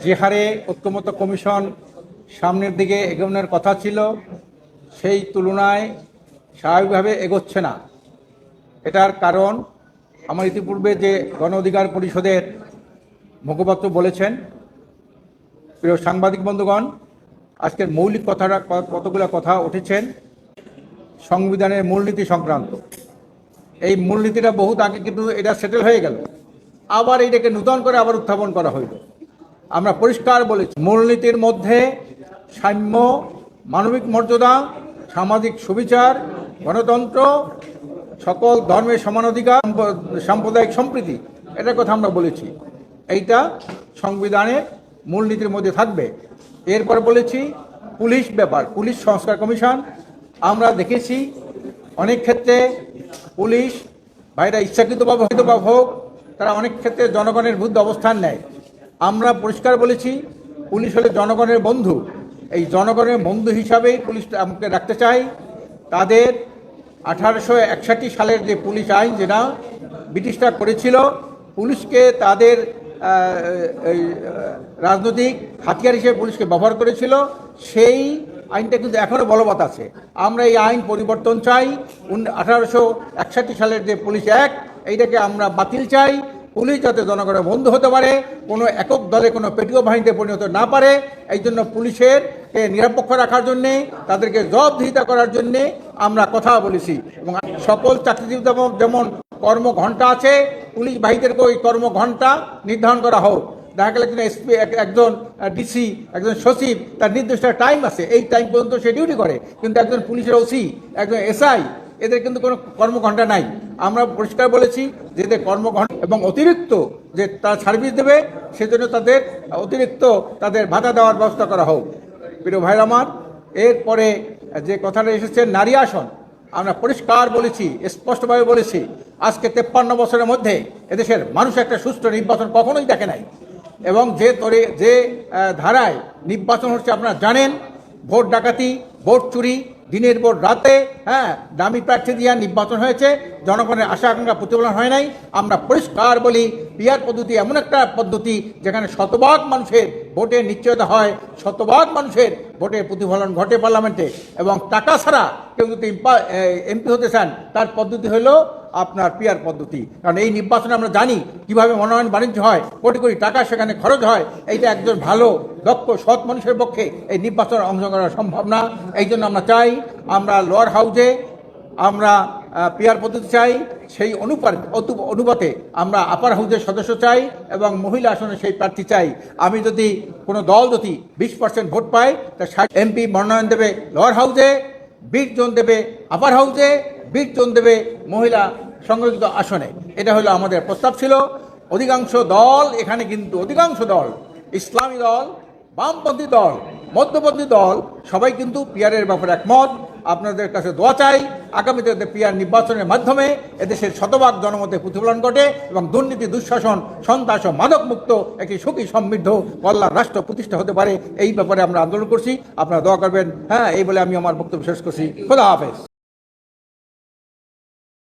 যে হারে ঐক্যমত কমিশন সামনের দিকে এগোনোর কথা ছিল, সেই তুলনায় স্বাভাবিকভাবে এগোচ্ছে না। এটার কারণ, আমার ইতিপূর্বে যে গণ অধিকার পরিষদের মুখপাত্র বলেছেন, প্রিয় সাংবাদিক বন্ধুগণ, আজকের মৌলিক কথাটা কতগুলো কথা উঠেছেন? সংবিধানের মূলনীতি সংক্রান্ত। এই মূলনীতিটা বহুত আগে কিন্তু এটা সেটেল হয়ে গেল। আবার এটাকে নূতন করে আবার উত্থাপন করা হইল। আমরা পরিষ্কার বলেছি, মূলনীতির মধ্যে সাম্য, মানবিক মর্যাদা, সামাজিক সুবিচার, গণতন্ত্র, সকল ধর্মের সমান অধিকার সাম্প্রদায়িক সম্প্রীতি, এটার কথা আমরা বলেছি। এইটা সংবিধানের মূলনীতির মধ্যে থাকবে। এরপর বলেছি, পুলিশ ব্যাপার, পুলিশ সংস্কার কমিশন, আমরা দেখেছি অনেক ক্ষেত্রে পুলিশ, ভাইরা ইচ্ছাকৃতভাবে হয়তো বা হোক, তারা অনেক ক্ষেত্রে জনগণের বিরুদ্ধে অবস্থান নেয়। আমরা পরিষ্কার বলেছি, পুলিশ হলে জনগণের বন্ধু। এই জনগণের বন্ধু হিসাবেই পুলিশ আমাকে রাখতে চাই। তাদের আঠারোশো একষট্টি সালের যে পুলিশ আইন যেটা ব্রিটিশরা করেছিল, পুলিশকে তাদের রাজনৈতিক হাতিয়ার হিসেবে পুলিশকে ব্যবহার করেছিল। সেই আইনটা কিন্তু এখনও বলবৎ আছে। আমরা এই আইন পরিবর্তন চাই। আঠারোশো একষট্টি সালের যে পুলিশ অ্যাক্ট, এইটাকে আমরা বাতিল চাই। পুলিশ যাতে জনগণের বন্ধু হতে পারে, কোনো একক দলে কোনো পেটিও বাহিনীতে পরিণত না পারে, এই জন্য পুলিশের নিরপেক্ষ রাখার জন্যে, তাদেরকে জবাবদিহিতা করার জন্যে আমরা কথা বলেছি। এবং সকল চাকরিজীবী যেমন- যেমন কর্মঘণ্টা আছে, পুলিশ বাহিনীদেরকে ওই কর্মঘণ্টা নির্ধারণ করা হোক। দেখা গেল একজন এসপি একজন ডিসি, একজন সচিব, তার নির্দিষ্ট টাইম আছে। এই টাইম পর্যন্ত সে ডিউটি করে, কিন্তু একজন পুলিশের ওসি, একজন এসআই, এদের কিন্তু কোনো কর্মঘণ্টা নাই। আমরা পরিষ্কার বলেছি যে কর্মঘণ্টা এবং অতিরিক্ত যে তারা সার্ভিস দেবে, সেজন্য তাদের অতিরিক্ত তাদের ভাতা দেওয়ার ব্যবস্থা করা হোক। প্রিয় ভাইর আমার, এরপরে যে কথাটা এসেছে, নারী আসন, আমরা পরিষ্কার বলেছি, স্পষ্টভাবে বলেছি, আজকে তেপ্পান্ন বছরের মধ্যে এদেশের মানুষ একটা সুষ্ঠু নির্বাচন কখনোই দেখে নাই। এবং যে তরে, যে ধারায় নির্বাচন হচ্ছে আপনারা জানেন, ভোট ডাকাতি, ভোট চুরি দিনের পর রাতে হ্যাঁ দামি প্রার্থী দিয়ে নির্বাচন হয়েছে, জনগণের আশা আকাঙ্ক্ষা প্রতিফলন হয় নাই। আমরা পরিষ্কার বলি পিয়ার পদ্ধতি এমন একটা পদ্ধতি যেখানে শতভাগ মানুষের ভোটে নিশ্চয়তা হয়, শতভাগ মানুষের ভোটে প্রতিফলন ঘটে পার্লামেন্টে। এবং টাকা ছাড়া কেউ যদি এমপি হতে চান, তার পদ্ধতি হলো আপনার পিয়ার পদ্ধতি। কারণ এই নির্বাচনে আমরা জানি কীভাবে মনোনয়ন বাণিজ্য হয়, কোটি কোটি টাকা সেখানে খরচ হয়, এইটা একজন ভালো, দক্ষ, সৎ মানুষের পক্ষে এই নির্বাচনে অংশগ্রহণ করা সম্ভব না। এই জন্য আমরা চাই, আমরা লোয়ার হাউসে আমরা পিয়ার পদ্ধতি চাই, সেই অনুপাত অনুপাতে আমরা আপার হাউসের সদস্য চাই এবং মহিলা আসনে সেই প্রার্থী চাই। আমি যদি কোনো দল যদি বিশ পার্সেন্ট ভোট পাই তা ষাট এমপি মনোনয়ন দেবে লোয়ার হাউসে বিশ জন দেবে আপার হাউসে বিশ জন দেবে মহিলা সংরক্ষিত আসনে। এটা হলো আমাদের প্রস্তাব ছিল। অধিকাংশ দল এখানে কিন্তু, অধিকাংশ দল, ইসলামী দল, বামপন্থী দল, মধ্যপন্থী দল, সবাই কিন্তু পিয়ারের ব্যাপারে একমত। আপনাদের কাছে দোয়া চাই, আগামীতে পিয়ার নির্বাচনের মাধ্যমে এদেশের শতভাগ জনমতে প্রতিফলন ঘটে এবং দুর্নীতি, দুঃশাসন, সন্ত্রাস ও মাদকমুক্ত একটি সুখী সমৃদ্ধ কল্যাণ রাষ্ট্র প্রতিষ্ঠা হতে পারে, এই ব্যাপারে আমরা আন্দোলন করছি। আপনারা দোয়া করবেন। হ্যাঁ এই বলে আমি আমার বক্তব্য শেষ করছি। খোদা হাফেজ।